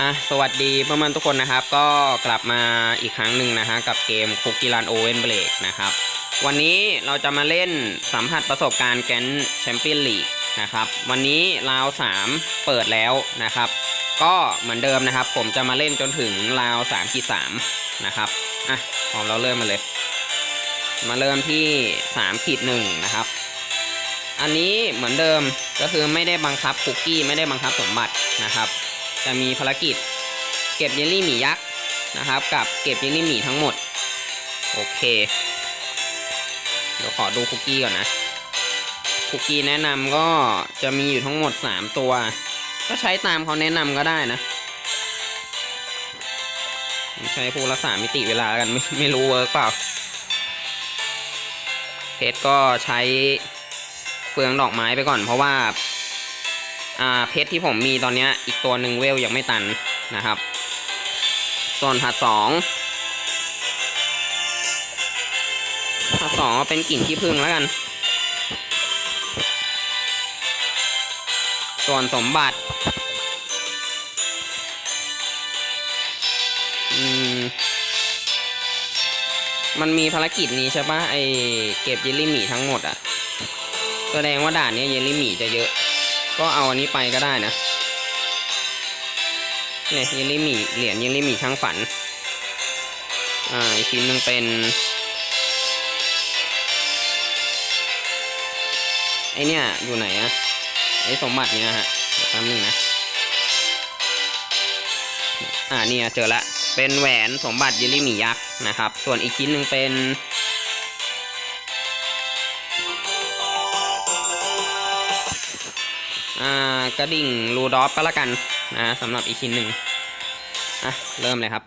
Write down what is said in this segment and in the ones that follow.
อะสวัสดีเพื่อนๆทุกคนนะครับ ก็กลับมาอีกครั้งหนึ่งนะฮะกับเกมคุกกี้รันโอเวนเบรกนะครับ วันนี้เราจะมาเล่นสัมผัสประสบการณ์แกนแชมเปี้ยนลีกนะครับ วันนี้ราว3เปิดแล้วนะครับ ก็เหมือนเดิมนะครับ ผมจะมาเล่นจนถึงราว3ขีด3นะครับอะพร้อมเราเริ่มมาเลย มาเริ่มที่3ขีดหนึ่งนะครับ อันนี้เหมือนเดิมก็คือไม่ได้บังคับคุกกี้ไม่ได้บังคับสมบัตินะครับ จะมีภารกิจเก็บเยลลี่หมียักษ์นะครับ กับเก็บเยลลี่หมีทั้งหมด โอเค เดี๋ยวขอดูคุกกี้ก่อนนะ คุกกี้แนะนำก็จะมีอยู่ทั้งหมด 3 ตัว ก็ใช้ตามเขาแนะนำก็ได้นะใช้ผู้รักษามิติเวลากันไม่ไม่รู้เวิร์กเปล่า เพชรก็ใช้เฟืองดอกไม้ไปก่อนเพราะว่า เพชรที่ผมมีตอนนี้อีกตัวหนึ่งเวลยังไม่ตันนะครับ ส่วนผัดสองผัดสองเป็นกลิ่นที่พึ่งแล้วกัน ส่วนสมบัติมมันมีภารกิจนี้ใช่ปะไอเก็บเยลลี่หมีทั้งหมดอะแสดงว่าด่านนี้เยลลี่หมีจะเยอะ ก็เอาอันนี้ไปก็ได้นะเนี่ยเยลลี่หมีเหรียญเยลลี่หมีช่างฝัน อ่าอีกชิ้นหนึ่งเป็นไอเนี่ยอยู่ไหนอะไอสมบัติเนี่ยฮะเดี๋ยวแป๊บนึงนะ อ่าเนี่ยเจอละเป็นแหวนสมบัติเยลลี่หมียักษ์นะครับ ส่วนอีกชิ้นหนึ่งเป็น กระดิ่งรูดอฟก็แล้วกันนะสำหรับอีกชิ้นหนึ่งอะเริ่มเลยครับ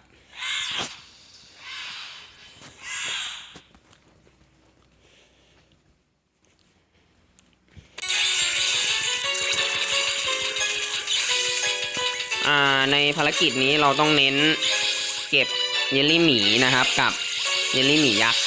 ในภารกิจนี้เราต้องเน้นเก็บเยลลี่หมีนะครับกับเยลลี่หมียักษ์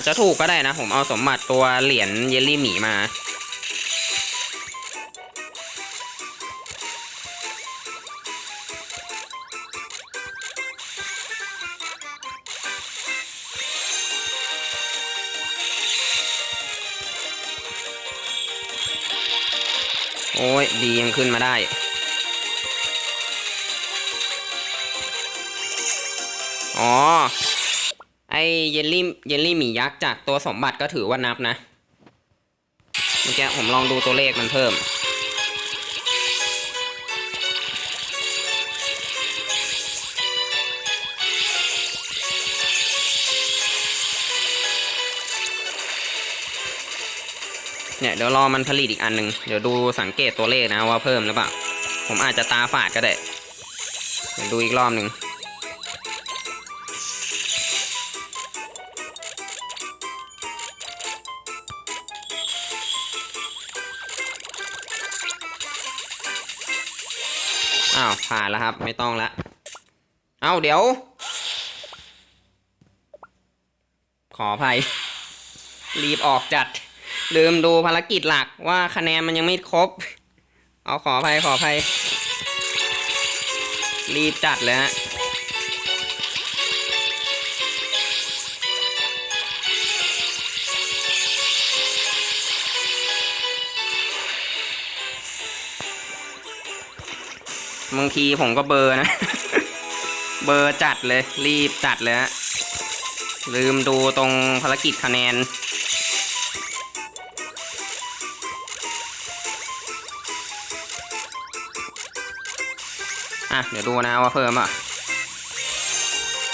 อาจจะถูกก็ได้นะ ผมเอาสมบัติตัวเหรียญเยลลี่หมีมา โอ้ย ดียังขึ้นมาได้อ๋อไอ เยลลี่เยลลี่หมียักษ์จากตัวสมบัติก็ถือว่านับนะเมื่อกี้ผมลองดูตัวเลขมันเพิ่ม เนี่ยเดี๋ยวรอมันผลิตอีกอันหนึ่งเดี๋ยวดูสังเกตตัวเลขนะว่าเพิ่มหรือเปล่า ผมอาจจะตาฝาดก็ได้ เดี๋ยวดูอีกรอบหนึ่ง ครับ ไม่ต้องละ เอ้าเดี๋ยว ขออภัย รีบออกจัด ลืมดูภารกิจหลักว่าคะแนนมันยังไม่ครบ เอาขออภัยขออภัย รีบจัดเลยฮะ บางทีผมก็เบอร์นะ เบอร์จัดเลย รีบจัดเลยฮะลืมดูตรงภารกิจคะแนน อะ เดี๋ยวดูนะว่าเพิ่มอะ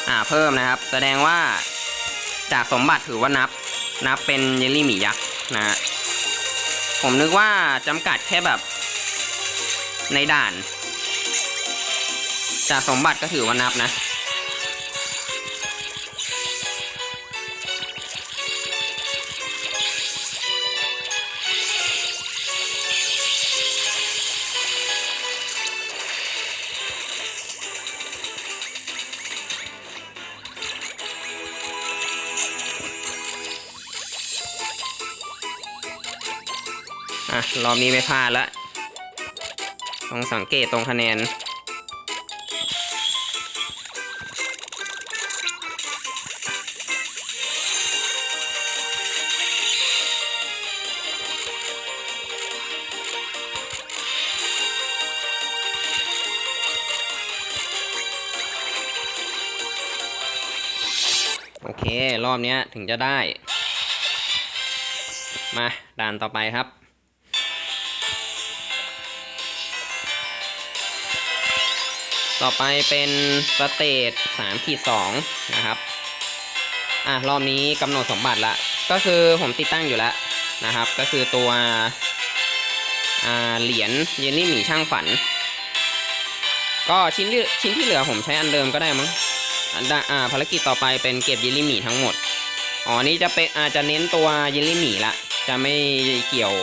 อ่าเพิ่มนะครับ แสดงว่าจากสมบัติถือว่านับ นับเป็นเยลลี่หมียักษ์นะฮะ ผมนึกว่าจำกัดแค่แบบในด่าน จากสมบัตรก็ถือว่านับนะ อะ รอบนี้ไม่พลาดละต้องสังเกตตรงคะแนน อบนี้ถึงจะได้ มาด่านต่อไปครับ ต่อไปเป็นสเตจสามขีดสองนะครับ อะ รอบนี้กำหนดสมบัติละ ก็คือผมติดตั้งอยู่แล้วนะครับ ก็คือตัวเหรียญเยลลี่หมีช่างฝัน ก็ชิ้นที่ชิ้นที่เหลือผมใช้อันเดิมก็ได้มั้งอันดอ่าภารกิจต่อไปเป็นเก็บเยลลี่หมีทั้งหมด อ๋อนี่จะเป็นอาจจะเน้นตัวเยลลี่หมี่ละ จะไม่เกี่ยว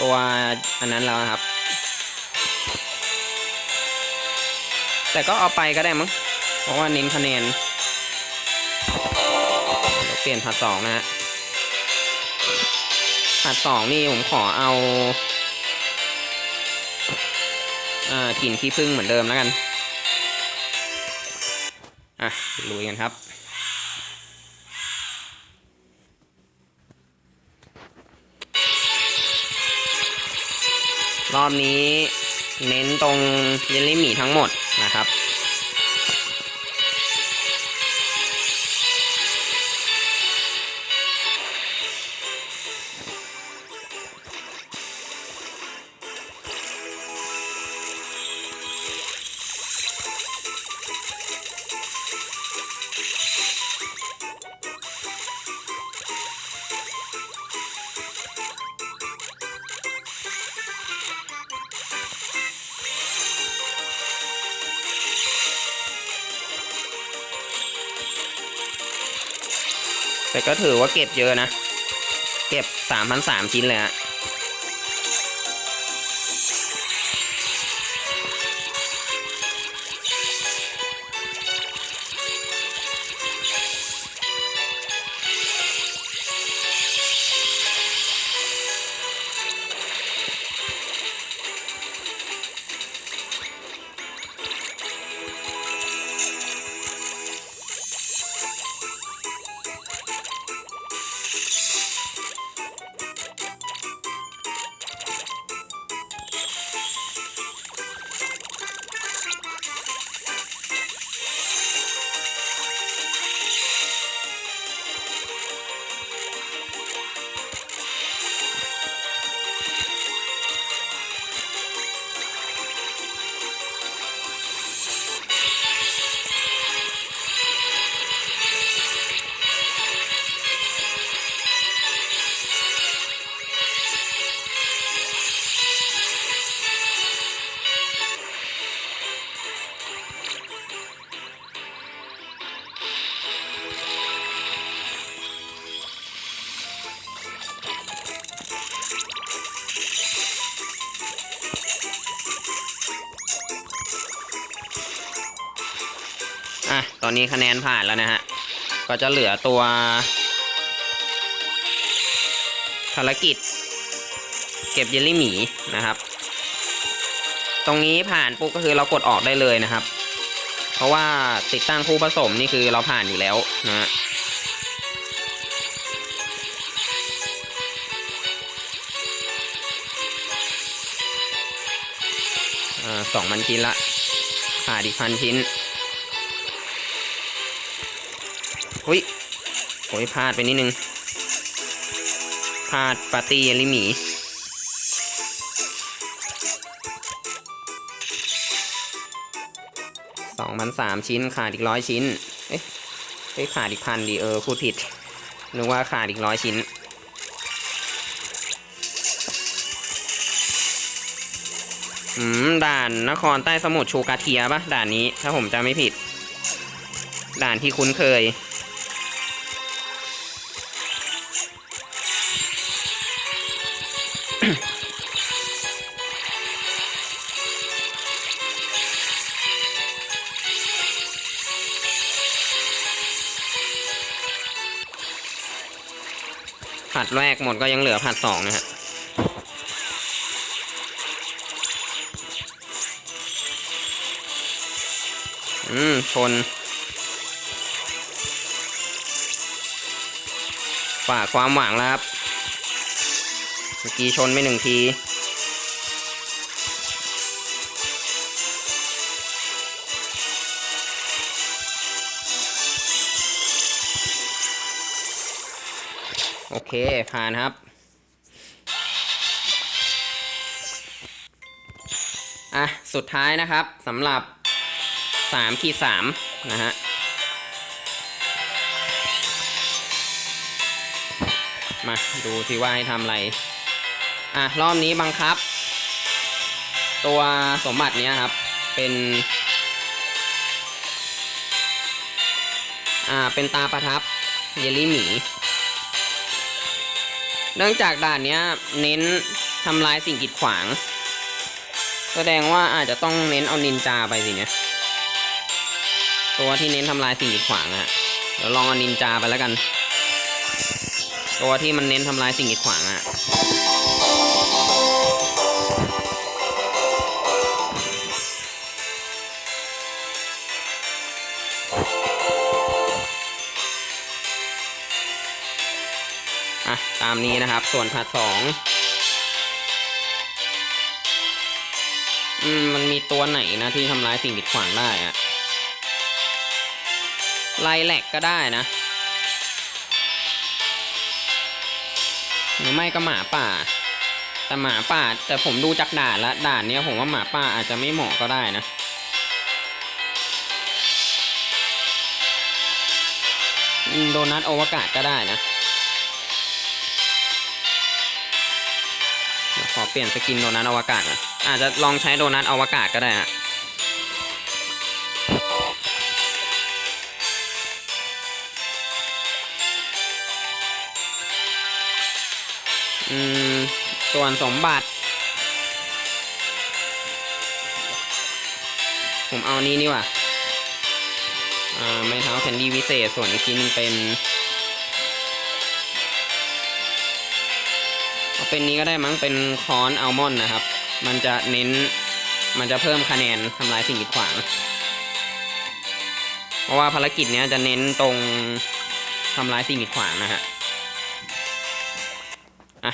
ตัวอันนั้นแล้วครับ แต่ก็เอาไปก็ได้มั้ง เพราะว่าเน้นคะแนนเเปลี่ยนผัดสองนะฮะผัดสองนี่ผมขอเอาอ่ากลิ่นขี้ผึ้งเหมือนเดิมแล้วกัน อะลุยกันครับ รอบนี้เน้นตรงเยลลี่หมี่ทั้งหมดนะครับ แต่ก็ถือว่าเก็บเยอะนะ เก็บสามพันสามชิ้นเลยฮะ อนนี้คะแนนผ่านแล้วนะฮะ ก็จะเหลือตัว ภารกิจ เก็บเยลลี่หมีนะครับ ตรงนี้ผ่านปุ๊บก็คือเรากดออกได้เลยนะครับ เพราะว่าติดตั้งคู่ผสมนี่คือเราผ่านอยู่แล้วนะฮะสองพันชิ้นละขาดอีกพันชิ้น อุ้ยโอ้ยพลาดไปนิดนึงพลาดปาร์ตี้ลลี่หมีสองพันสามชิ้นขาดอีกร้อยชิ้น เอ๊ะเอ๊ะขาดอีกพันดีเออพูดผิดนึกว่าขาดอีกร้อยชิ้นอืมด่านนครใต้สมุทรชูกาเทียปะด่านนี้ถ้าผมจำไม่ผิด ด่านที่คุ้นเคย ผัดแรกหมดก็ยังเหลือผัดสองนะฮะอืม ชน ฝากความหวังแล้วครับ เมื่อกี้ชนไม่หนึ่งที โอเค ผ่านครับ อะ สุดท้ายนะครับสำหรับ3ขีด3นะฮะ มาดูที่ว่าให้ทำอะไร อะ รอบนี้บังคับ ตัวสมบัติเนี้ยครับ เป็น อ่า เป็นตาประทับ เยลลี่หมี เนื่องจากด่านเนี้ยเน้นทำลายสิ่งกีดขวาง แสดงว่าอาจจะต้องเน้นเอานินจาไปสิเนี่ย ตัวที่เน้นทำลายสิ่งกีดขวางอะเดี๋ยวลองเอานินจาไปแล้วกัน ตัวที่มันเน้นทำลายสิ่งกีดขวางอะ ตามนี้นะครับ ส่วนผัดสองมมันมีตัวไหนนะที่ทำร้ายสิ่งกีดขวางได้อะไลแลกก็ได้นะหรือไม่ก็หมาป่า แต่หมาป่า แต่ผมดูจากด่านแล้วด่านเนี้ยผมว่าหมาป่าอาจจะไม่เหมาะก็ได้นะโดนัทโอวกาศก็ได้นะ ขอเปลี่ยนสกินโดนัทอวกาศก่อนอาจจะลองใช้โดนัทอวกาศก็ได้ฮะอืม ส่วนสมบัติ ผมเอานี้นี่ว่ะอ่าไม้เท้าแคนดี้วิเศษ ส่วนอีกทีนึงเป็น เป็นนี้ก็ได้มั้งเป็นคอนอัลมอนด์นะครับ มันจะเน้นมันจะเพิ่มคะแนนทำลายสิ่งกีดขวาง เพราะว่าภารกิจเนี้ยจะเน้นตรงทำลายสิ่งกีดขวางนะฮะอะ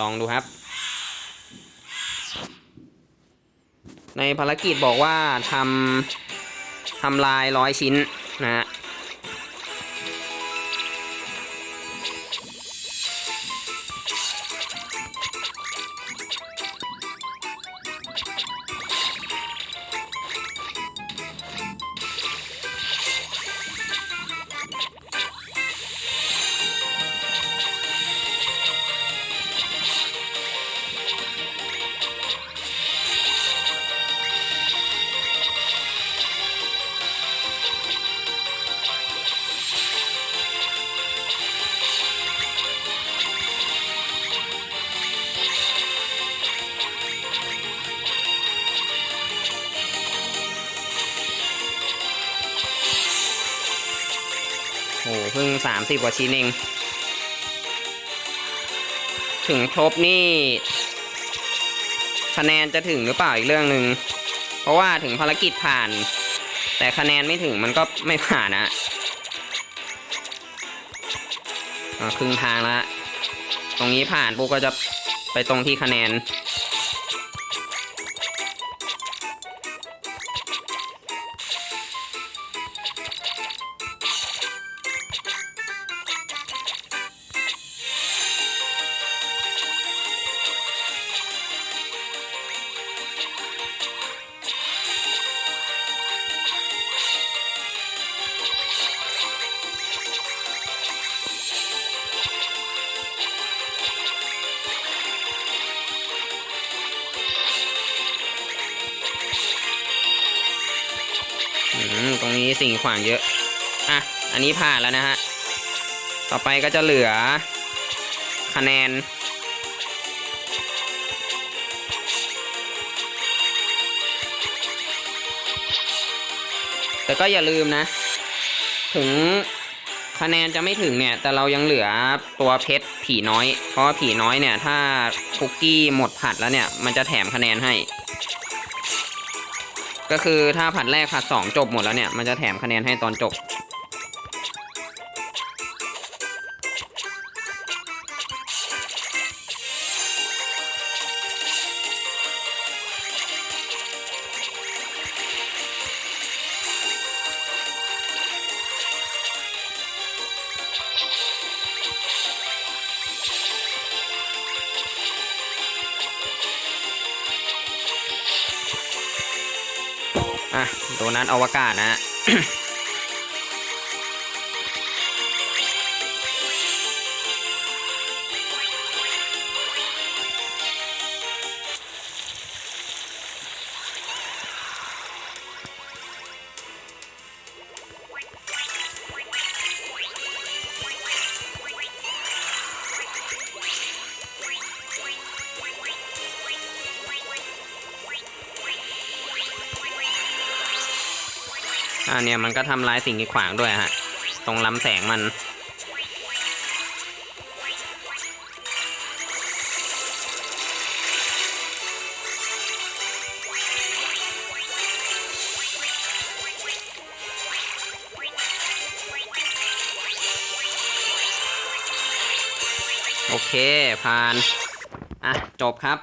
ลองดูครับ ในภารกิจบอกว่าทำทำลายร้อยชิ้นนะฮะ 30กว่าชิ้นเอง ถึงครบนี่ คะแนนจะถึงหรือเปล่าอีกเรื่องหนึง่งเพราะว่าถึงภารกิจผ่าน แต่คะแนนไม่ถึงมันก็ไม่ผ่านอะครึ่งทางละ ตรงนี้ผ่านปุ๊กก็จะไปตรงที่คะแนน สิ่งขวางเยอะ อะ อันนี้ผ่านแล้วนะฮะ ต่อไปก็จะเหลือ คะแนน แต่ก็อย่าลืมนะ ถึงคะแนนจะไม่ถึงเนี่ย แต่เรายังเหลือตัวเพชรผีน้อย เพราะผีน้อยเนี่ย ถ้าคุกกี้หมดผัดแล้วเนี่ย มันจะแถมคะแนนให้ ก็คือถ้าผัดแรกผัดสองจบหมดแล้วเนี่ย มันจะแถมคะแนนให้ตอนจบ อะโดนัทอวกาศนะฮะ อ่าเนี่ยมันก็ทำลายสิ่งกีดขวางด้วยฮะ ตรงล้ำแสงมัน โอเค ผ่าน อะ จบครับ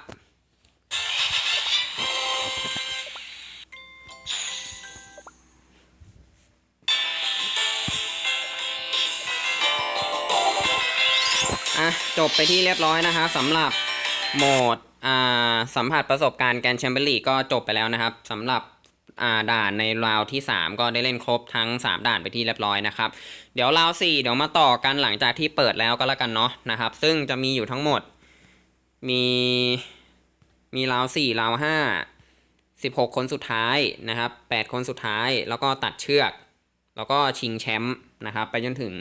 อะจบไปที่เรียบร้อยนะคะสำหรับโหมดอ่าสัมผัสประสบการณ์แกนแชมเปี้ยนลีกก็จบไปแล้วนะครับสำหรับอ่าด่านในราวที่ 3 ก็ได้เล่นครบทั้ง 3 ด่านไปที่เรียบร้อยนะครับ เดี๋ยวราว4เดี๋ยวมาต่อกันหลังจากที่เปิดแล้วก็แล้วกันเนาะนะครับ ซึ่งจะมีอยู่ทั้งหมด มีมีราว4ราว5 16 คนสุดท้ายนะครับ 8 คนสุดท้ายแล้วก็ตัดเชือก แล้วก็ชิงแชมป์นะครับ ไปจนถึง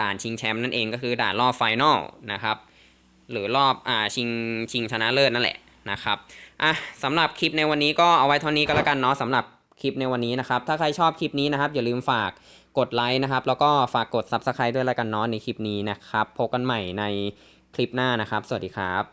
ด่านชิงแชมป์นั่นเองก็คือด่านรอบไฟนอลนะครับหรือรอบอ่าชิงชิงชนะเลิศนั่นแหละนะครับอะสำหรับคลิปในวันนี้ก็เอาไว้เท่านี้ก็แล้วกันเนาะสำหรับคลิปในวันนี้นะครับถ้าใครชอบคลิปนี้นะครับอย่าลืมฝากกดไลค์นะครับแล้วก็ฝากกด Subscribe ด้วยแล้วกันเนาะในคลิปนี้นะครับพบกันใหม่ในคลิปหน้านะครับ สวัสดีครับ